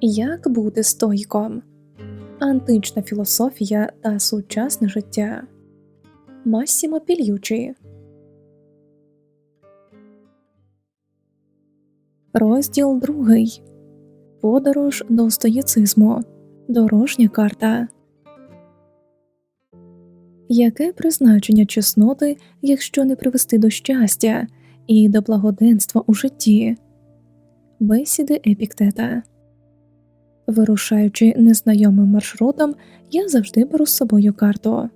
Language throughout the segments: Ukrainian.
Як бути стойком? Антична філософія та сучасне життя. Массімо Пільючі. Розділ другий. Подорож до стоїцизму. Дорожня карта. Яке призначення чесноти, якщо не привести до щастя і до благоденства у житті? Бесіди Епіктета. Вирушаючи незнайомим маршрутом, я завжди беру з собою карту.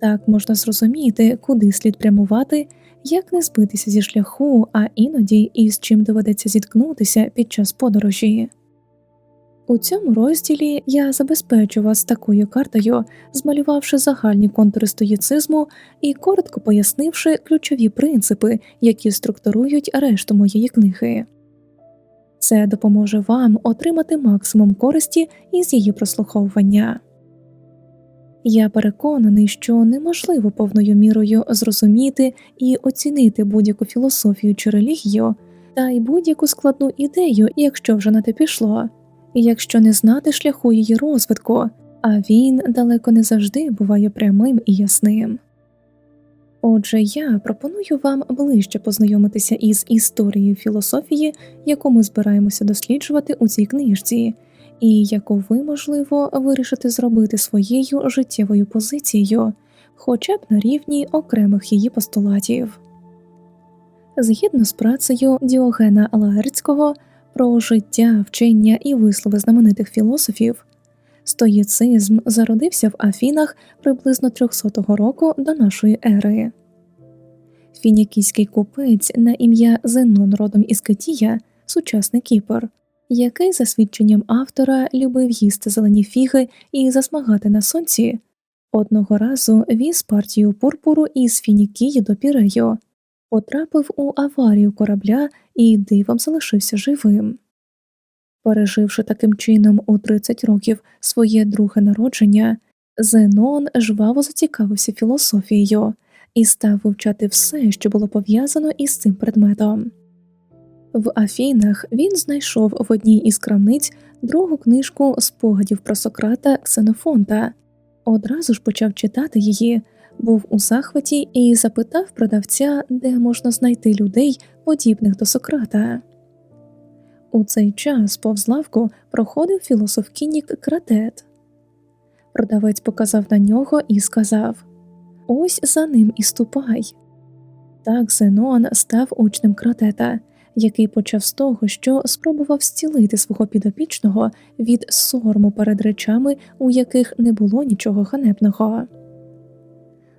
Так можна зрозуміти, куди слід прямувати, як не збитися зі шляху, а іноді і з чим доведеться зіткнутися під час подорожі. У цьому розділі я забезпечу вас такою картою, змалювавши загальні контури стоїцизму і коротко пояснивши ключові принципи, які структурують решту моєї книги. Це допоможе вам отримати максимум користі із її прослуховування. Я переконаний, що неможливо повною мірою зрозуміти і оцінити будь-яку філософію чи релігію, та й будь-яку складну ідею, якщо вже на те пішло, якщо не знати шляху її розвитку, а він далеко не завжди буває прямим і ясним. Отже, я пропоную вам ближче познайомитися із історією філософії, яку ми збираємося досліджувати у цій книжці, і яку ви, можливо, вирішите зробити своєю життєвою позицією, хоча б на рівні окремих її постулатів. Згідно з працею Діогена Лагерцького про життя, вчення і вислови знаменитих філософів, стоїцизм зародився в Афінах приблизно 300 року до нашої ери. Фінікійський купець на ім'я Зенон родом із Китія, сучасний Кіпр, який, за свідченням автора, любив їсти зелені фіги і засмагати на сонці, одного разу віз партію пурпуру із Фінікії до Пірею, потрапив у аварію корабля і дивом залишився живим. Переживши таким чином у 30 років своє друге народження, Зенон жваво зацікавився філософією і став вивчати все, що було пов'язано із цим предметом. В Афінах він знайшов в одній із крамниць другу книжку спогадів про Сократа Ксенофонта, одразу ж почав читати її, був у захваті і запитав продавця, де можна знайти людей, подібних до Сократа. У цей час повз лавку проходив філософ Кінік Кратет. Продавець показав на нього і сказав Ось за ним і ступай. Так Зенон став учнем кратета, який почав з того, що спробував зцілити свого підопічного від сорму перед речами, у яких не було нічого ганебного.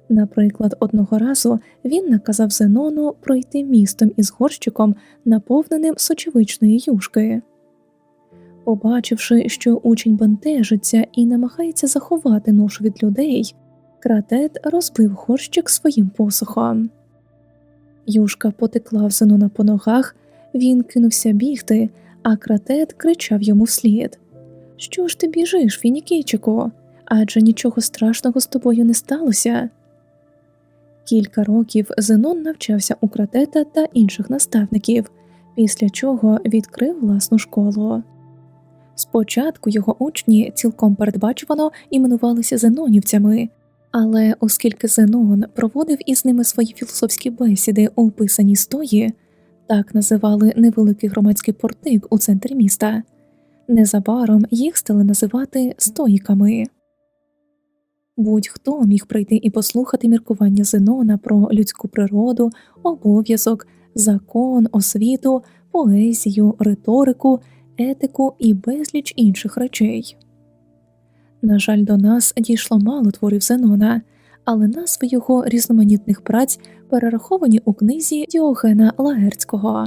Наприклад, одного разу він наказав Зенону пройти містом із горщиком, наповненим сочевичної юшки. Побачивши, що учень бентежиться і намагається заховати ношу від людей, кратет розбив горщик своїм посохом. Юшка потекла в Зенона по ногах, він кинувся бігти, а кратет кричав йому вслід Що ж ти біжиш, Фінікійчику? Адже нічого страшного з тобою не сталося. Кілька років Зенон навчався у кратета та інших наставників, після чого відкрив власну школу. Спочатку його учні цілком передбачувано іменувалися зенонівцями, але оскільки Зенон проводив із ними свої філософські бесіди у писаній стої, так називали невеликий громадський портик у центрі міста, незабаром їх стали називати стоїками. Будь-хто міг прийти і послухати міркування Зенона про людську природу, обов'язок, закон, освіту, поезію, риторику, етику і безліч інших речей. На жаль, до нас дійшло мало творів Зенона, але назви його різноманітних праць перераховані у книзі Діогена Лагерцького.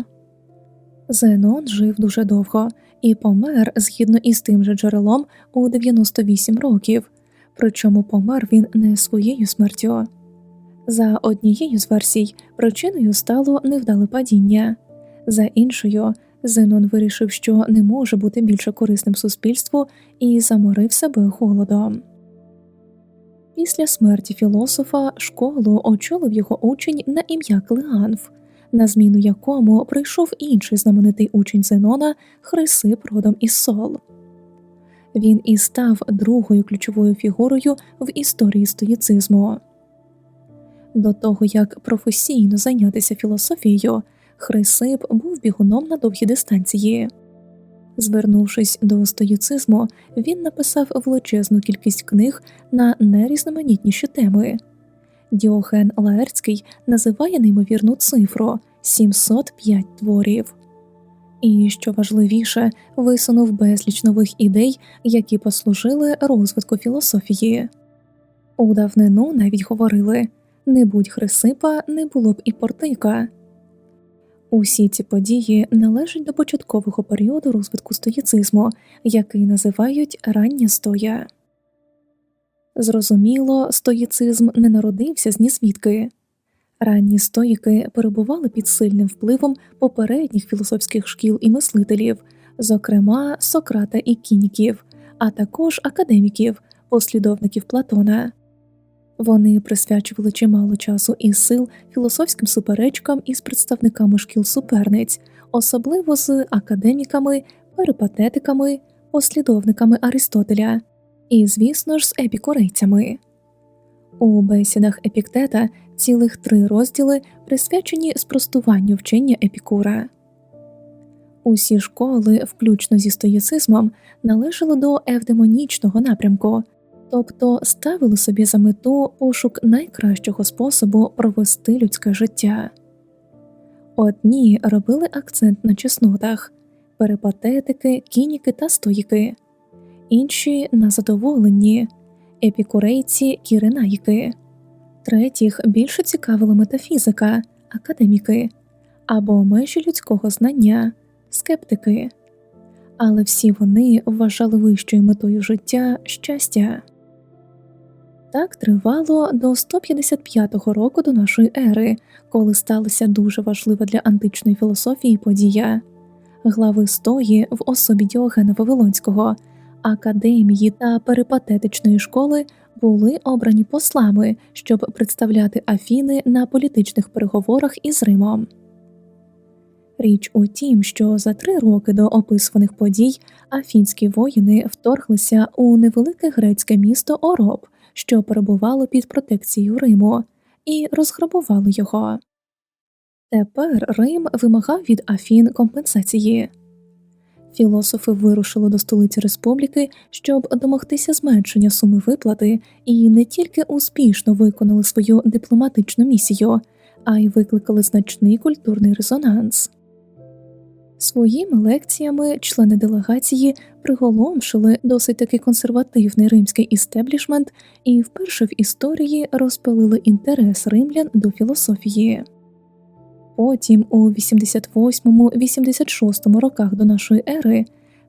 Зенон жив дуже довго і помер згідно із тим же джерелом у 98 років причому помер він не своєю смертю. За однією з версій, причиною стало невдале падіння, за іншою, Зенон вирішив, що не може бути більше корисним суспільству і заморив себе голодом. Після смерті філософа школу очолив його учень на ім'я Клеанф, на зміну якому прийшов інший знаменитий учень Зенона Хрисип родом із Сол. Він і став другою ключовою фігурою в історії стоїцизму. До того як професійно зайнятися філософією, Хрисип був бігуном на довгі дистанції. Звернувшись до стоїцизму, він написав величезну кількість книг на найрізноманітніші теми. Діоген Лаерцький називає неймовірну цифру 705 творів. І, що важливіше, висунув безліч нових ідей, які послужили розвитку філософії. У давнину навіть говорили не будь Хрисипа, не було б і Портика. Усі ці події належать до початкового періоду розвитку стоїцизму, який називають рання стоя. Зрозуміло, стоїцизм не народився з нізвідки. Ранні стоїки перебували під сильним впливом попередніх філософських шкіл і мислителів, зокрема Сократа і Кініків, а також академіків, послідовників Платона. Вони присвячували чимало часу і сил філософським суперечкам із представниками шкіл суперниць, особливо з академіками, перипатетиками, послідовниками Аристотеля і, звісно ж, з епікурейцями. У бесідах епіктета цілих три розділи присвячені спростуванню вчення епікура. Усі школи, включно зі стоїцизмом, належали до евдемонічного напрямку, тобто ставили собі за мету пошук найкращого способу провести людське життя. Одні робили акцент на чеснотах перипатетики, кініки та стоїки, інші на задоволенні, епікурейці кіренаїки, третіх більше цікавила метафізика, академіки або межі людського знання, скептики. Але всі вони вважали вищою метою життя щастя. Так тривало до 155 року до нашої ери, коли сталася дуже важлива для античної філософії подія. Глави стої в особі Діогена Вавилонського, академії та перипатетичної школи були обрані послами, щоб представляти Афіни на політичних переговорах із Римом. Річ у тім, що за три роки до описуваних подій афінські воїни вторглися у невелике грецьке місто Ороб що перебувало під протекцією Риму, і розграбували його. Тепер Рим вимагав від Афін компенсації. Філософи вирушили до столиці республіки, щоб домогтися зменшення суми виплати, і не тільки успішно виконали свою дипломатичну місію, а й викликали значний культурний резонанс. Своїми лекціями члени делегації приголомшили досить таки консервативний римський істеблішмент і вперше в історії розпалили інтерес римлян до філософії. Потім, у 88-86 роках до нашої ери,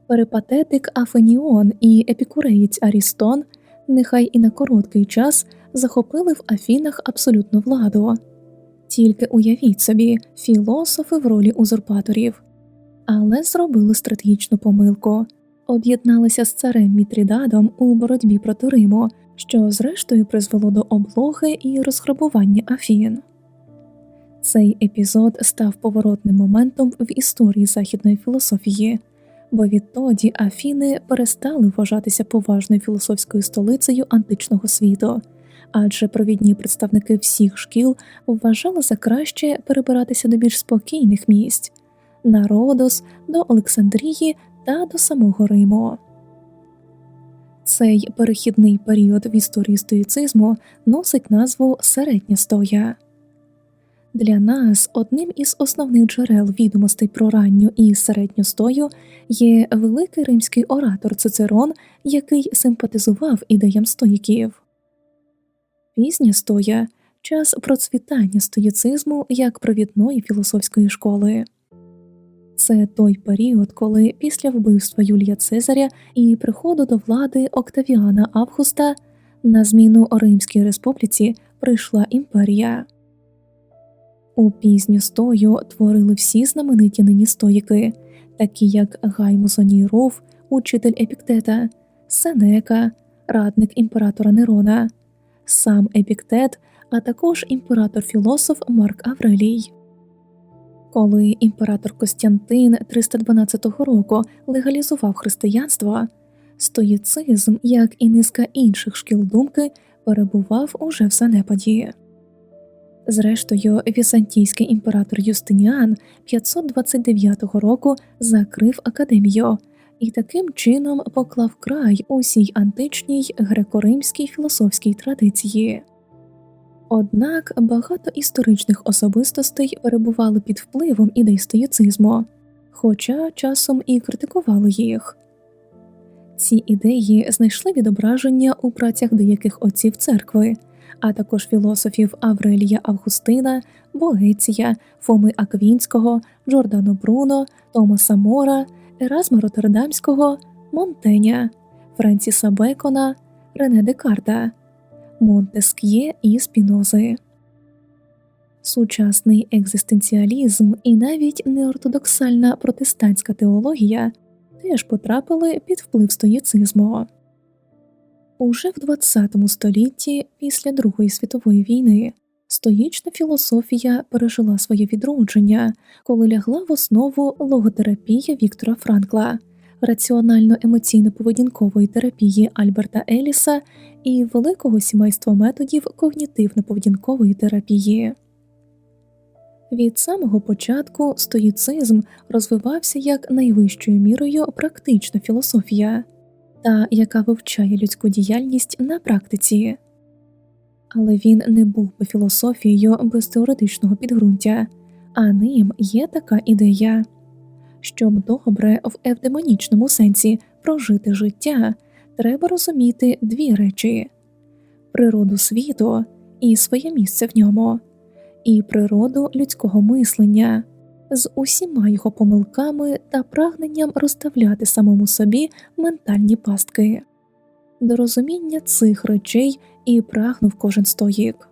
перипатетик Афеніон і епікуреєць Арістон, нехай і на короткий час захопили в Афінах абсолютну владу. Тільки уявіть собі, філософи в ролі узурпаторів але зробили стратегічну помилку, об'єдналися з царем Мітрідадом у боротьбі проти Риму, що зрештою призвело до облоги і розграбування Афін. Цей епізод став поворотним моментом в історії західної філософії, бо відтоді Афіни перестали вважатися поважною філософською столицею античного світу, адже провідні представники всіх шкіл вважали за краще перебиратися до більш спокійних місць, на Родос, до Олександрії та до самого Риму. Цей перехідний період в історії стоїцизму носить назву середня стоя. Для нас одним із основних джерел відомостей про ранню і середню стою є великий римський оратор Цицерон, який симпатизував ідеям стоїків. Пізня стоя час процвітання стоїцизму як провідної філософської школи. Це той період, коли після вбивства Юлія Цезаря і приходу до влади Октавіана Августа на зміну Римській республіці прийшла імперія. У пізню стою творили всі знамениті нині стоїки, такі як Гай Музоній учитель Епіктета, Сенека, радник імператора Нерона, сам Епіктет, а також імператор філософ Марк Аврелій. Коли імператор Костянтин 312 року легалізував християнство, стоїцизм, як і низка інших шкіл думки, перебував уже в занепаді. Зрештою, візантійський імператор Юстиніан 529 року закрив академію і таким чином поклав край усій античній греко-римській філософській традиції. Однак багато історичних особистостей перебували під впливом ідей стоїцизму, хоча часом і критикували їх. Ці ідеї знайшли відображення у працях деяких отців церкви, а також філософів Аврелія Августина, Боеція, Фоми Аквінського, Джордано Бруно, Томаса Мора, Еразма Роттердамського, Монтеня, Френсіса Бекона, Рене Декарта, Монтеск'є і Спінози. Сучасний екзистенціалізм і навіть неортодоксальна протестантська теологія теж потрапили під вплив стоїцизму. Уже в ХХ столітті, після Другої світової війни, стоїчна філософія пережила своє відродження, коли лягла в основу логотерапія Віктора Франкла, раціонально-емоційно-поведінкової терапії Альберта Еліса і великого сімейства методів когнітивно-поведінкової терапії. Від самого початку стоїцизм розвивався як найвищою мірою практична філософія, та яка вивчає людську діяльність на практиці, але він не був би філософією без теоретичного підґрунтя, а ним є така ідея, щоб добре в евдемонічному сенсі прожити життя, треба розуміти дві речі природу світу і своє місце в ньому і природу людського мислення з усіма його помилками та прагненням розставляти самому собі ментальні пастки. До розуміння цих речей і прагнув кожен стоїк.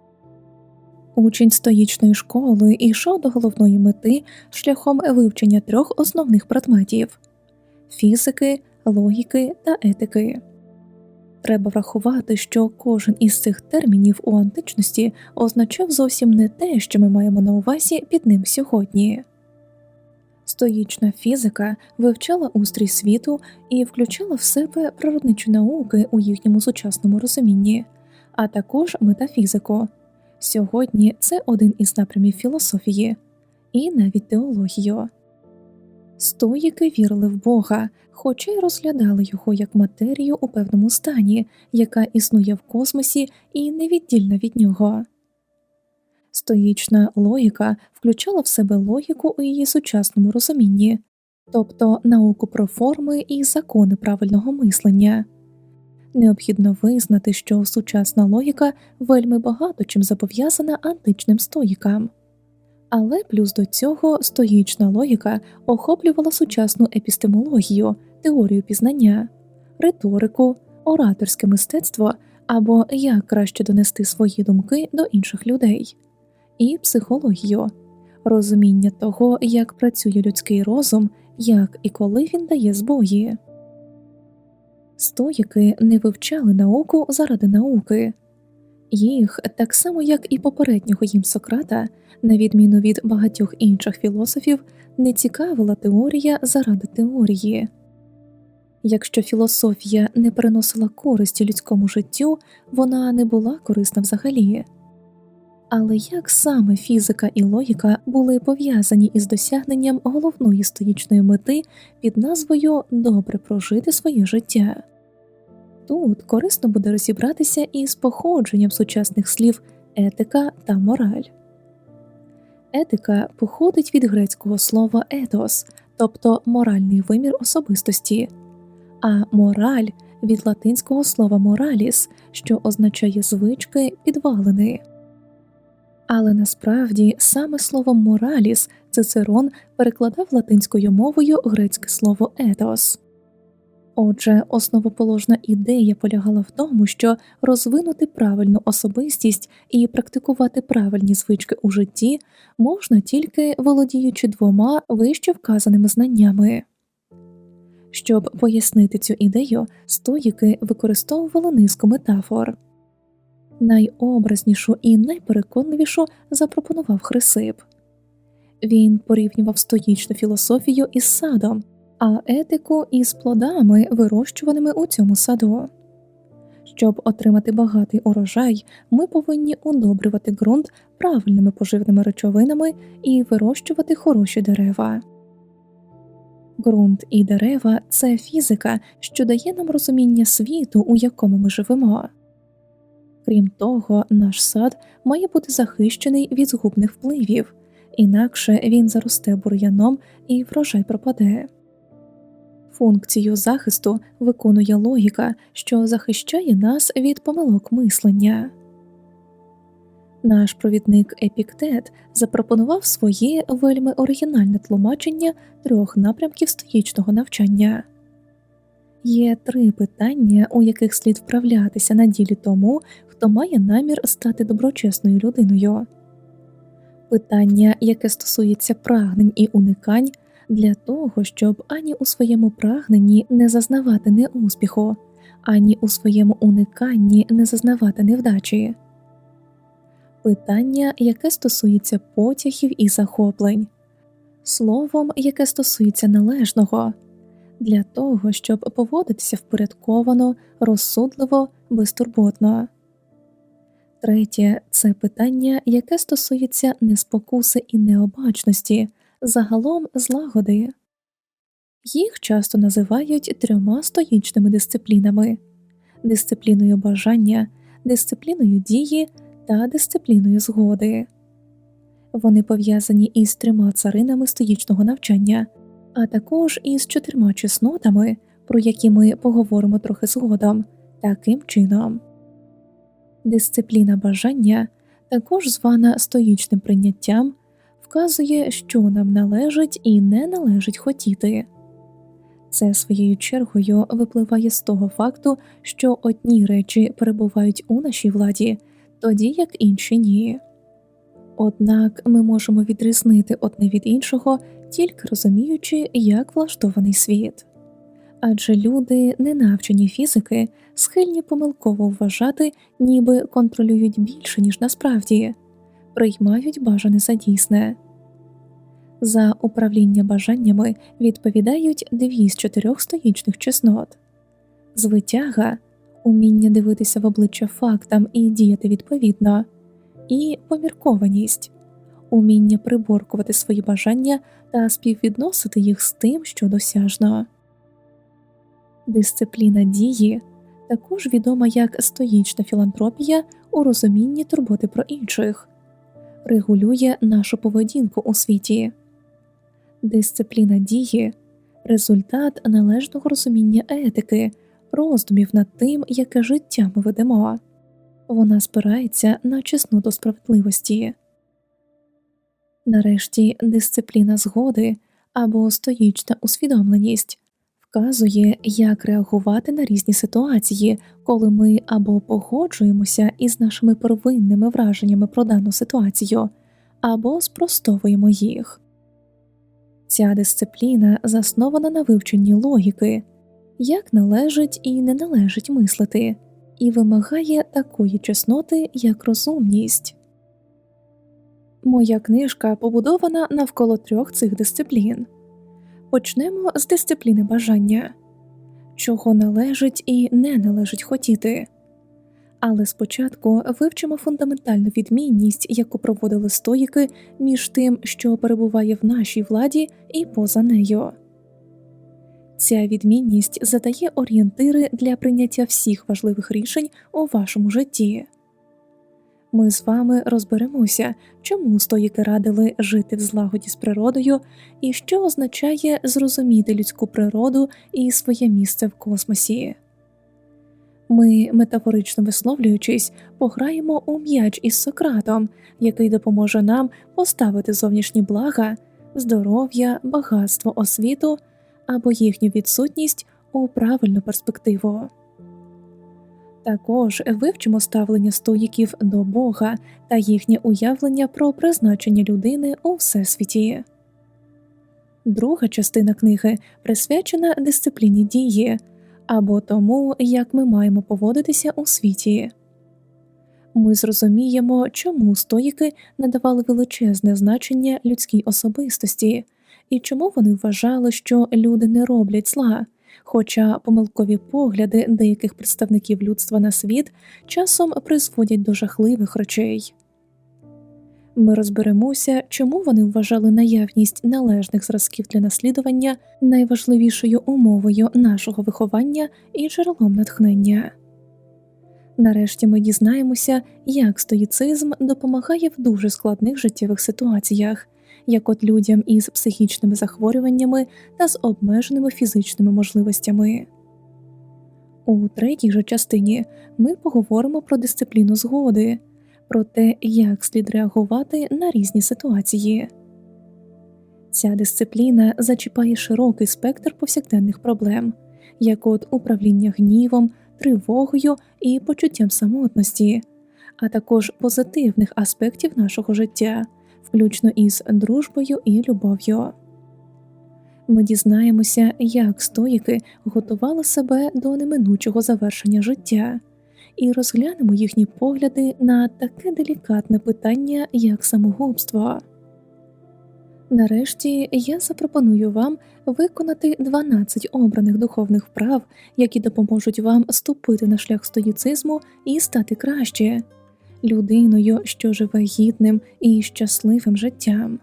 Учень стоїчної школи йшов до головної мети шляхом вивчення трьох основних предметів фізики, логіки та етики. Треба врахувати, що кожен із цих термінів у античності означав зовсім не те, що ми маємо на увазі під ним сьогодні. Стоїчна фізика вивчала устрій світу і включала в себе природничі науки у їхньому сучасному розумінні, а також метафізику. Сьогодні це один із напрямів філософії і навіть теологію. Стоїки вірили в Бога, хоча й розглядали його як матерію у певному стані, яка існує в космосі і невіддільна від нього. Стоїчна логіка включала в себе логіку у її сучасному розумінні, тобто науку про форми і закони правильного мислення. Необхідно визнати, що сучасна логіка вельми багато чим зобов'язана античним стоїкам. Але плюс до цього стоїчна логіка охоплювала сучасну епістемологію, теорію пізнання, риторику, ораторське мистецтво або як краще донести свої думки до інших людей, і психологію, розуміння того, як працює людський розум, як і коли він дає збої. Стоїки не вивчали науку заради науки. Їх, так само як і попереднього їм Сократа, на відміну від багатьох інших філософів, не цікавила теорія заради теорії. Якщо філософія не приносила користі людському життю, вона не була корисна взагалі. Але як саме фізика і логіка були пов'язані із досягненням головної стоїчної мети під назвою Добре прожити своє життя? Тут корисно буде розібратися із походженням сучасних слів етика та мораль. Етика походить від грецького слова етос, тобто моральний вимір особистості, а мораль від латинського слова мораліс, що означає звички підвалини. Але насправді саме словом мораліс Цицерон перекладав латинською мовою грецьке слово етос. Отже, основоположна ідея полягала в тому, що розвинути правильну особистість і практикувати правильні звички у житті можна тільки володіючи двома вище вказаними знаннями. Щоб пояснити цю ідею, стоїки використовували низку метафор. Найобразнішу і найпереконливішу запропонував Хрисип Він порівнював стоїчну філософію із садом, а етику із плодами, вирощуваними у цьому саду. Щоб отримати багатий урожай, ми повинні удобрювати ґрунт правильними поживними речовинами і вирощувати хороші дерева. Ґрунт і дерева це фізика, що дає нам розуміння світу, у якому ми живемо. Крім того, наш сад має бути захищений від згубних впливів, інакше він заросте бур'яном і врожай пропаде. Функцію захисту виконує логіка, що захищає нас від помилок мислення. Наш провідник Епіктет запропонував своє вельми оригінальне тлумачення трьох напрямків стоїчного навчання. Є три питання, у яких слід вправлятися на ділі тому, хто має намір стати доброчесною людиною. Питання, яке стосується прагнень і уникань, для того, щоб ані у своєму прагненні не зазнавати неуспіху, ані у своєму униканні не зазнавати невдачі. Питання, яке стосується потягів і захоплень, словом, яке стосується належного, для того, щоб поводитися впорядковано, розсудливо, безтурботно. Третє це питання, яке стосується неспокуси і необачності, загалом злагоди. Їх часто називають трьома стоїчними дисциплінами дисципліною бажання, дисципліною дії та дисципліною згоди. Вони пов'язані із трьома царинами стоїчного навчання, а також із чотирма чеснотами, про які ми поговоримо трохи згодом, таким чином. Дисципліна бажання, також звана стоїчним прийняттям, вказує, що нам належить і не належить хотіти. Це своєю чергою випливає з того факту, що одні речі перебувають у нашій владі, тоді як інші ні. Однак ми можемо відрізнити одне від іншого, тільки розуміючи, як влаштований світ. Адже люди, не навчені фізики, схильні помилково вважати, ніби контролюють більше, ніж насправді, приймають бажане за дійсне. За управління бажаннями відповідають дві з чотирьох стоїчних чеснот звитяга уміння дивитися в обличчя фактам і діяти відповідно, і поміркованість, уміння приборкувати свої бажання та співвідносити їх з тим, що досяжно. Дисципліна дії також відома як стоїчна філантропія у розумінні турботи про інших, регулює нашу поведінку у світі. Дисципліна дії результат належного розуміння етики, роздумів над тим, яке життя ми ведемо, вона спирається на чесноту справедливості. Нарешті дисципліна згоди або стоїчна усвідомленість вказує, як реагувати на різні ситуації, коли ми або погоджуємося із нашими первинними враженнями про дану ситуацію, або спростовуємо їх. Ця дисципліна заснована на вивченні логіки, як належить і не належить мислити, і вимагає такої чесноти, як розумність. Моя книжка побудована навколо трьох цих дисциплін. Почнемо з дисципліни бажання, чого належить і не належить хотіти. Але спочатку вивчимо фундаментальну відмінність, яку проводили стоїки між тим, що перебуває в нашій владі, і поза нею. Ця відмінність задає орієнтири для прийняття всіх важливих рішень у вашому житті. Ми з вами розберемося, чому стоїки радили жити в злагоді з природою і що означає зрозуміти людську природу і своє місце в космосі. Ми, метафорично висловлюючись, пограємо у м'яч із Сократом, який допоможе нам поставити зовнішні блага, здоров'я, багатство, освіту або їхню відсутність у правильну перспективу. Також вивчимо ставлення стоїків до Бога та їхнє уявлення про призначення людини у всесвіті. Друга частина книги присвячена дисципліні дії або тому, як ми маємо поводитися у світі. Ми зрозуміємо, чому стоїки надавали величезне значення людській особистості і чому вони вважали, що люди не роблять зла, хоча помилкові погляди деяких представників людства на світ часом призводять до жахливих речей. Ми розберемося, чому вони вважали наявність належних зразків для наслідування найважливішою умовою нашого виховання і джерелом натхнення. Нарешті ми дізнаємося, як стоїцизм допомагає в дуже складних життєвих ситуаціях, як от людям із психічними захворюваннями та з обмеженими фізичними можливостями. У третій же частині ми поговоримо про дисципліну згоди, про те, як слід реагувати на різні ситуації. Ця дисципліна зачіпає широкий спектр повсякденних проблем, як от управління гнівом, тривогою і почуттям самотності, а також позитивних аспектів нашого життя, включно із дружбою і любов'ю. Ми дізнаємося, як стоїки готували себе до неминучого завершення життя, і розглянемо їхні погляди на таке делікатне питання, як самогубство. Нарешті я запропоную вам виконати 12 обраних духовних вправ, які допоможуть вам ступити на шлях стоїцизму і стати краще людиною, що живе гідним і щасливим життям.